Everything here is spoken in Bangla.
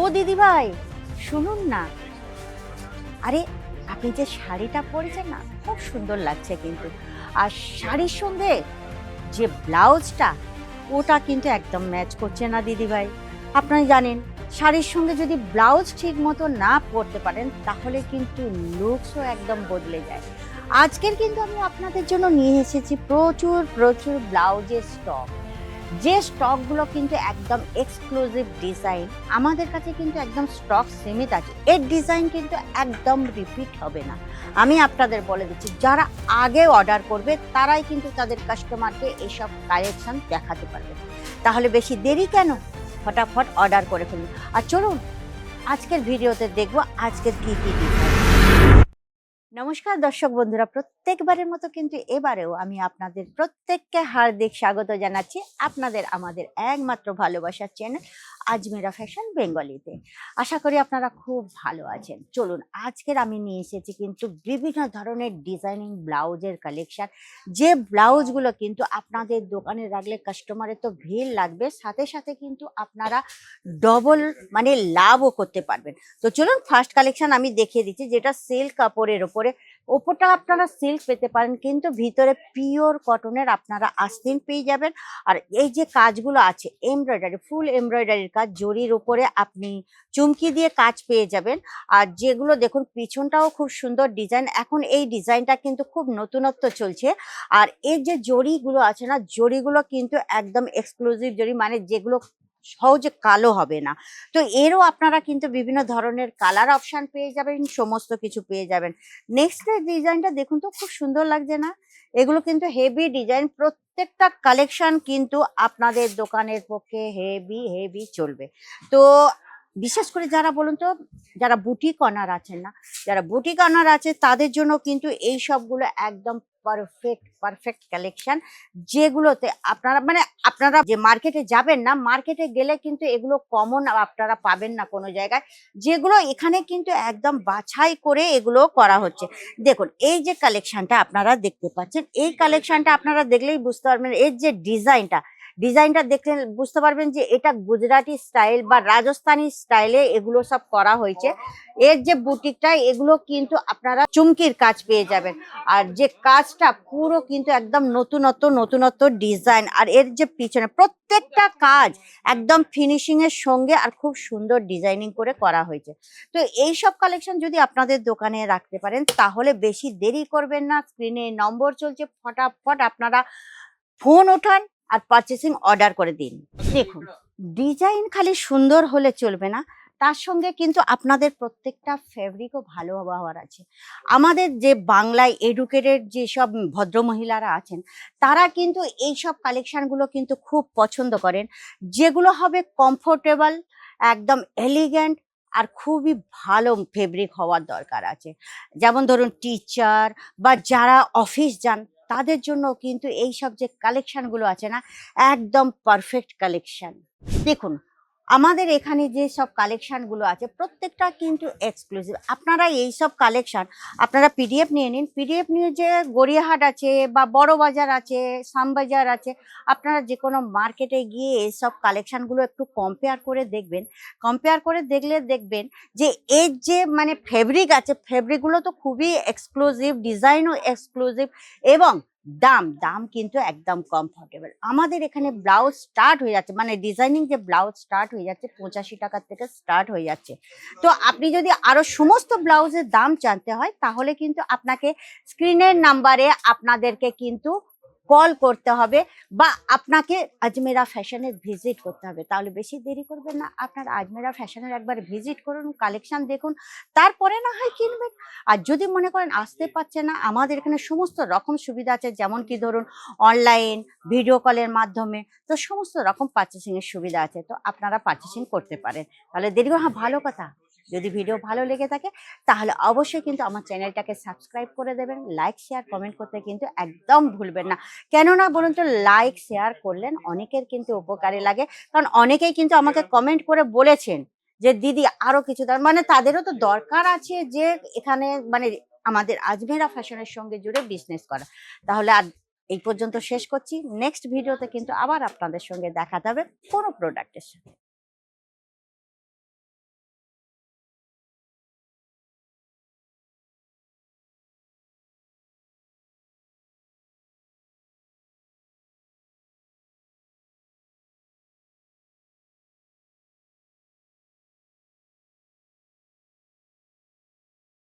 ও দিদি ভাই শুনুন না। আরে, আপনি যে শাড়িটা পরেছেন না, খুব সুন্দর লাগছে কিন্তু। আর শাড়ির সঙ্গে যে ব্লাউজটা, ওটা কিন্তু একদম ম্যাচ করছে না দিদি ভাই আপনারা জানেন, শাড়ির সঙ্গে যদি ব্লাউজ ঠিক মতো না পরতে পারেন, তাহলে কিন্তু লুকসও একদম বদলে যায়। আজকের কিন্তু আমি আপনাদের জন্য নিয়ে এসেছি প্রচুর প্রচুর ব্লাউজের স্টক যে স্টকগুলো কিন্তু একদম এক্সক্লুসিভ ডিজাইন আমাদের কাছে কিন্তু একদম স্টক সীমিত আছে। এর ডিজাইন কিন্তু একদম রিপিট হবে না। আমি আপনাদের বলে দিচ্ছি, যারা আগে অর্ডার করবে, তারাই কিন্তু তাদের কাস্টমারকে এসব কালেকশন দেখাতে পারবে। তাহলে বেশি দেরি কেন? ফটাফট অর্ডার করে ফেলুন। আর চলুন, আজকের ভিডিওতে দেখব আজকের কী কী ডিজাইন নমস্কার দর্শক বন্ধুরা, প্রত্যেকবারের মতো কিন্তু এবারেও আমি আপনাদের প্রত্যেককে হার্দিক স্বাগত জানাচ্ছি। আপনাদের আমাদের একমাত্র ভালোবাসার চ্যানেল আজমেরা ফ্যাশন বেঙ্গলিতে আশা করি আপনারা খুব ভালো আছেন। চলুন, আজকের আমি নিয়ে এসেছি কিন্তু বিভিন্ন ধরনের ডিজাইনিং ব্লাউজের কালেকশন যে ব্লাউজগুলো কিন্তু আপনাদের দোকানে রাখলে কাস্টমারের তো ভিড় লাগবে, সাথে সাথে কিন্তু আপনারা ডবল মানে লাভও করতে পারবেন। তো চলুন ফার্স্ট কালেকশন আমি দেখিয়ে দিচ্ছি, যেটা সিল্ক কাপড়ের ওপরে ওপরটা আপনারা সিল্ক পেতে পারেন, কিন্তু ভিতরে পিওর কটনের আপনারা আস্তিন পেয়ে যাবেন। আর এই যে কাজগুলো আছে এমব্রয়ডারি ফুল এমব্রয়ডারির কাজ, জরির উপরে আপনি চুমকি দিয়ে কাজ পেয়ে যাবেন। আর যেগুলো দেখুন, পিছনটাও খুব সুন্দর ডিজাইন এখন এই ডিজাইনটা কিন্তু খুব নতুনত্ব চলছে। আর এই যে জরিগুলো আছে না, জরিগুলো কিন্তু একদম এক্সক্লুসিভ জরি মানে যেগুলো সহজে কালো হবে না। তো এরও আপনারা কিন্তু বিভিন্ন ধরনের কালার অপশান পেয়ে যাবেন, সমস্ত কিছু পেয়ে যাবেন। নেক্সট ডিজাইনটা দেখুন তো, খুব সুন্দর লাগছে না? এগুলো কিন্তু হেভি ডিজাইন প্রত্যেকটা কালেকশন কিন্তু আপনাদের দোকানের পক্ষে হেভি হেভি চলবে। তো বিশেষ করে যারা বলুন তো, যারা বুটিক অনার আছেন না, যারা বুটিক অনার আছে, তাদের জন্য কিন্তু এই সবগুলো একদম পারফেক্ট পারফেক্ট কালেকশন যেগুলোতে আপনারা মানে আপনারা যে মার্কেটে যাবেন না মার্কেটে গেলে কিন্তু এগুলো কমন আপনারা পাবেন না কোনো জায়গায়। যেগুলো এখানে কিন্তু একদম বাছাই করে এগুলো করা হচ্ছে। দেখুন, এই যে কালেকশনটা আপনারা দেখতে পাচ্ছেন, এই কালেকশনটা আপনারা দেখলেই বুঝতে পারবেন, এর যে ডিজাইনটা ডিজাইনটা দেখলে বুঝতে পারবেন যে এটা গুজরাটি স্টাইল বা রাজস্থানি স্টাইলে এগুলো সব করা হয়েছে। এর যে বুটিকটা, এগুলো কিন্তু আপনারা চুমকির কাজ পেয়ে যাবেন। আর যে কাজটা পুরো কিন্তু একদম নতুনত্ব নতুনত্ব ডিজাইন। আর এর যে পিছনে প্রত্যেকটা কাজ একদম ফিনিশিং এর সঙ্গে আর খুব সুন্দর ডিজাইনিং করে করা হয়েছে। তো এই সব কালেকশন যদি আপনাদের দোকানে রাখতে পারেন, তাহলে বেশি দেরি করবেন না। স্ক্রিনে নম্বর চলছে, ফটাফট আপনারা ফোন ওঠান। আর পারচেসিং অর্ডার করে দিন। দেখুন ডিজাইন খালি সুন্দর হলে চলবে না, তার সঙ্গে কিন্তু আপনাদের প্রত্যেকটা ফেব্রিকও ভালো হওয়ার আছে। আমাদের যে বাংলায় এডুকেটেড যেসব ভদ্রমহিলারা আছেন, তারা কিন্তু এই সব কালেকশনগুলো কিন্তু খুব পছন্দ করেন, যেগুলো হবে কমফোর্টেবল একদম এলিগেন্ট আর খুবই ভালো ফেব্রিক হওয়ার দরকার আছে। যেমন ধরুন টিচার বা যারা অফিস যান তাদের জন্য কিন্তু এই সব যে কালেকশানগুলো আছে না একদম পারফেক্ট কালেকশান দেখুন আমাদের এখানে যে সব কালেকশনগুলো আছে, প্রত্যেকটা কিন্তু এক্সক্লুসিভ আপনারা এই সব কালেকশান আপনারা পিডিএফ নিয়ে নিন। পিডিএফ নিয়ে যে গড়িয়াহাট আছে বা বড় বাজার আছে, শ্যামবাজার আছে, আপনারা যে কোনো মার্কেটে গিয়ে এইসব কালেকশানগুলো একটু কম্পেয়ার করে দেখবেন। কম্পেয়ার করে দেখলে দেখবেন যে এর যে মানে ফেব্রিক আছে ফেব্রিকগুলো তো খুবই এক্সক্লুসিভ ডিজাইনও এক্সক্লুসিভ এবং দাম দাম কিন্তু একদম কমফোর্টেবল আমাদের এখানে ব্লাউজ স্টার্ট হয়ে যাচ্ছে মানে ডিজাইনিং যে ব্লাউজ স্টার্ট হয়ে যাচ্ছে, পঁচাশি টাকার থেকে স্টার্ট হয়ে যাচ্ছে। তো আপনি যদি আরও সমস্ত ব্লাউজের দাম জানতে হয়, তাহলে কিন্তু আপনাকে স্ক্রিনের নাম্বারে আপনাদেরকে কিন্তু কল করতে হবে বা আপনাকে আজমেরা ফ্যাশনে ভিজিট করতে হবে। তাহলে বেশি দেরি করবেন না। আপনার আজমেরা ফ্যাশনের একবার ভিজিট করুন কালেকশন দেখুন, তারপরে না হয় কিনবেন। আর যদি মনে করেন আসতে পারছে না, আমাদের এখানে সমস্ত রকম সুবিধা আছে, যেমন কি ধরুন অনলাইন ভিডিও কলের মাধ্যমে, তো সমস্ত রকম পার্চেসিং এর সুবিধা আছে। তো আপনারা পার্চেসিং করতে পারেন। তাহলে দেরি হ্যাঁ ভালো কথা। যদি ভিডিও ভালো লেগে থাকে তাহলে অবশ্যই কিন্তু আমার চ্যানেলটাকে সাবস্ক্রাইব করে দেবেন লাইক শেয়ার কমেন্ট করতে কিন্তু একদম ভুলবেন না। কেননা বলুন তো লাইক শেয়ার করলেন অনেকের কিন্তু উপকারে লাগে কারণ অনেকেই কিন্তু আমাকে কমেন্ট করে বলেছেন যে দিদি আরও কিছু মানে তাদেরও তো দরকার আছে যে এখানে মানে আমাদের আজমেরা ফ্যাশনের সঙ্গে জুড়ে বিজনেস করা। তাহলে আর এই পর্যন্ত শেষ করছি। নেক্সট ভিডিওতে কিন্তু আবার আপনাদের সঙ্গে দেখা যাবে কোনো প্রোডাক্টের সাথে।